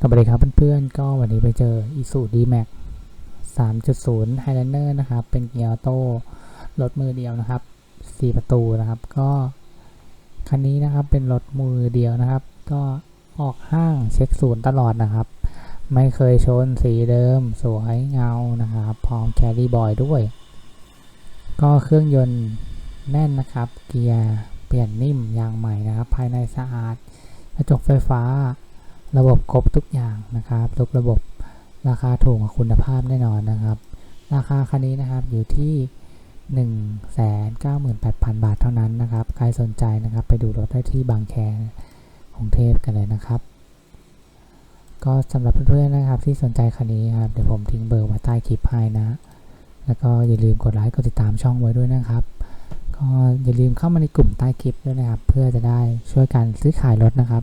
สวัสดีครับเพื่อนๆ ก็วันนี้ไปเจอ i s u d m a x 3.0 Highlander นะครับ เป็นเกียร์ออโต้รถมือเดียวนะครับ 4 ประตูนะครับ ก็คันนี้นะครับเป็นรถมือเดียวนะครับ ก็ออกห้างเช็คศูนย์ตลอดนะครับ ไม่เคยชนสีเดิม สวยเงานะครับ พร้อมแครี่บอยด้วย ก็เครื่องยนต์แน่นนะครับ เกียร์เปลี่ยนนิ่มยางใหม่นะครับ ภายในสะอาดกระจกไฟฟ้า ระบบครบทุกอย่างนะครับทุกระบบราคาถูกกว่าคุณภาพแน่นอนนะครับ ราคาคันนี้นะครับอยู่ที่ 198,000 บาทเท่านั้นนะครับ ใครสนใจนะครับไปดูรถได้ที่บางแคกรุงเทพกันเลยนะครับ ก็สำหรับเพื่อนๆนะครับที่สนใจคันนี้ครับเดี๋ยวผมทิ้งเบอร์ไว้ใต้คลิปให้นะ แล้วก็อย่าลืมกดไลค์กดติดตามช่องไว้ด้วยนะครับก็อย่าลืมเข้ามาในกลุ่มใต้คลิปด้วยนะครับ เพื่อจะได้ช่วยกันซื้อขายรถนะครับ